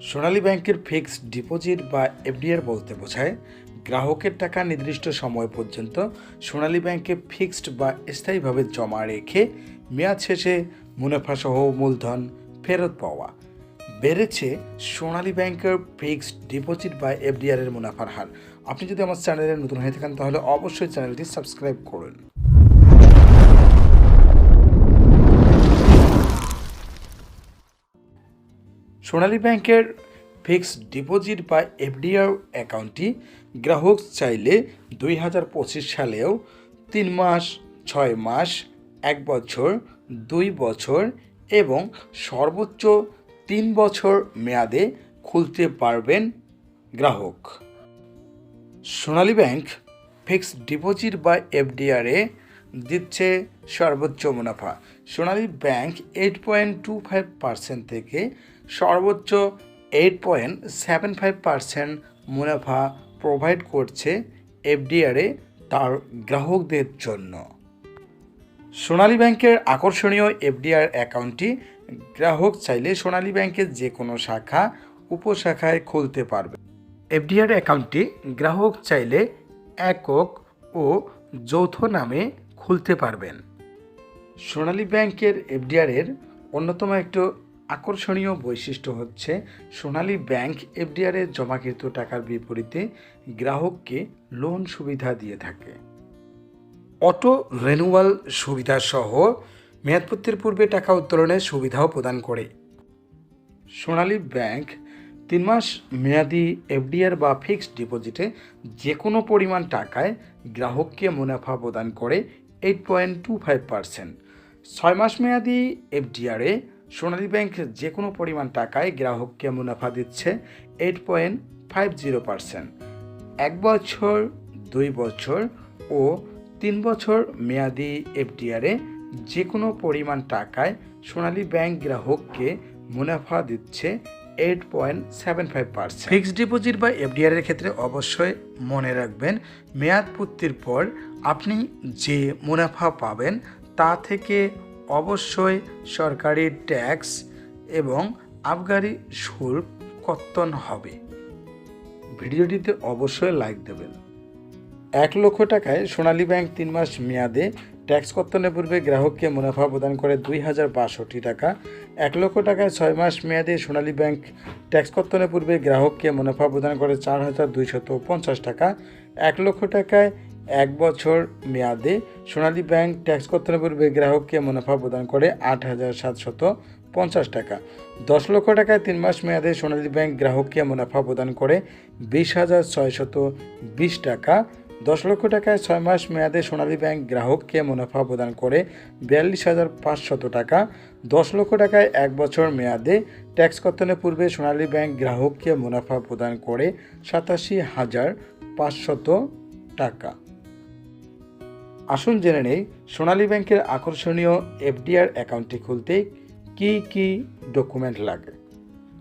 সোনালী ব্যাংকের fixed deposit বা FDR বলতে বোঝায়, গ্রাহকের টাকা নির্দিষ্ট সময় পর্যন্ত সোনালী ব্যাংকে ফিক্সড বা স্থায়ীভাবে জমা রেখে মেয়াদ শেষে মুনাফাসহ মূলধন ফেরত পাওয়া। বেড়েছে সোনালী ব্যাংকের ফিক্সড ডিপোজিট বা এফডিআর এর মুনাফার হার। আপনি যদি আমার চ্যানেলে নতুন হয়ে থাকেন, তাহলে অবশ্যই চ্যানেলটি সাবস্ক্রাইব করুন। সোনালী ব্যাংকের ফিক্সড ডিপোজিট বা এফডিআর অ্যাকাউন্টটি গ্রাহক চাইলে দুই হাজার পঁচিশ সালেও তিন মাস, ছয় মাস, এক বছর, দুই বছর এবং সর্বোচ্চ তিন বছর মেয়াদে খুলতে পারবেন গ্রাহক। সোনালী ব্যাংক ফিক্সড ডিপোজিট বা এফডিআরে দিচ্ছে সর্বোচ্চ মুনাফা। Sonali bank eight point two five percent থেকে সর্বোচ্চ eight point seven five percent মুনাফা প্রোভাইড করছে এফডিআরে তার গ্রাহকদের জন্য। সোনালী ব্যাংকের আকর্ষণীয় এফডিআর অ্যাকাউন্টটি গ্রাহক চাইলে সোনালী ব্যাংকের যে কোনো শাখা, উপশাখায় খুলতে পারবে। এফডিআর অ্যাকাউন্টটি গ্রাহক চাইলে একক ও যৌথ নামে খুলতে পারবেন। সোনালী ব্যাংকের এফডিআরের অন্যতম একটু আকর্ষণীয় বৈশিষ্ট্য হচ্ছে সোনালী ব্যাংক এফডিআরে জমাকৃত টাকার বিপরীতে গ্রাহককে লোন সুবিধা দিয়ে থাকে। অটো রেনুয়াল সুবিধা সহ মেয়াদপত্তির পূর্বে টাকা উত্তোলনের সুবিধাও প্রদান করে। সোনালী ব্যাংক তিন মাস মেয়াদি এফডিআর বা ফিক্সড ডিপোজিটে যে কোনো পরিমাণ টাকায় গ্রাহককে মুনাফা প্রদান করে eight point two five percent ছয় মাস মেয়াদি এফডিআরে সোনালী ব্যাংক যে কোনো পরিমাণ টাকায় গ্রাহককে মুনাফা দিচ্ছে eight point five zero percent এক বছর, দুই বছর ও তিন বছর মেয়াদি এফডিআরে যে কোনো পরিমাণ টাকায় সোনালী ব্যাংক গ্রাহককে মুনাফা দিচ্ছে eight point seven five percent fixed deposit বা এফডিআর এর ক্ষেত্রে অবশ্যই মনে রাখবেন, মেয়াদ পূর্তির পর আপনি যে মুনাফা পাবেন তা থেকে অবশ্যই সরকারি ট্যাক্স এবং আবগারি শুল্ক কর্তন হবে। ভিডিওটিতে অবশ্যই লাইক দেবেন। এক লক্ষ টাকায় সোনালী ব্যাংক তিন মাস মেয়াদে ট্যাক্স কর্তনের পূর্বে গ্রাহককে মুনাফা প্রদান করে দুই হাজার বাষট্টি টাকা। এক লক্ষ টাকায় ছয় মাস মেয়াদে সোনালী ব্যাংক ট্যাক্স কর্তনের পূর্বে গ্রাহককে মুনাফা প্রদান করে চার হাজার দুইশত পঞ্চাশ টাকা। এক লক্ষ টাকায় এক বছর মেয়াদে সোনালী ব্যাংক ট্যাক্স কর্তনের পূর্বে গ্রাহককে মুনাফা প্রদান করে আট হাজার সাতশত পঞ্চাশ টাকা। দশ লক্ষ টাকায় তিন মাস মেয়াদে সোনালী ব্যাংক গ্রাহককে মুনাফা প্রদান করে বিশ হাজার ছয়শত বিশ টাকা। দশ লক্ষ টাকায় ছয় মাস মেয়াদে সোনালী ব্যাংক গ্রাহককে মুনাফা প্রদান করে বিয়াল্লিশ হাজার পাঁচশত টাকা। দশ লক্ষ টাকায় এক বছর মেয়াদে ট্যাক্স কর্তনের পূর্বে সোনালী ব্যাংক গ্রাহককে মুনাফা প্রদান করে সাতাশি হাজার পাঁচশত টাকা। আসুন জেনে নেই, সোনালী ব্যাংকের আকর্ষণীয় এফডিআর অ্যাকাউন্টটি খুলতে কি কি ডকুমেন্ট লাগে?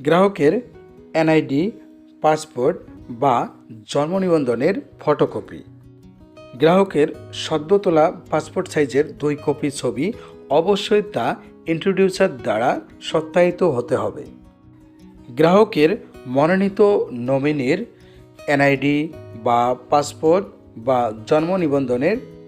গ্রাহকের এনআইডি, পাসপোর্ট বা জন্ম নিবন্ধনের ফটোকপি। গ্রাহকের সদ্য তোলা পাসপোর্ট সাইজের দুই কপি ছবি অবশ্যই তা ইন্ট্রোডিউসার দ্বারা সত্যায়িত হতে হবে। গ্রাহকের মনোনীত নমিনির এনআইডি বা পাসপোর্ট বা জন্ম নিবন্ধনের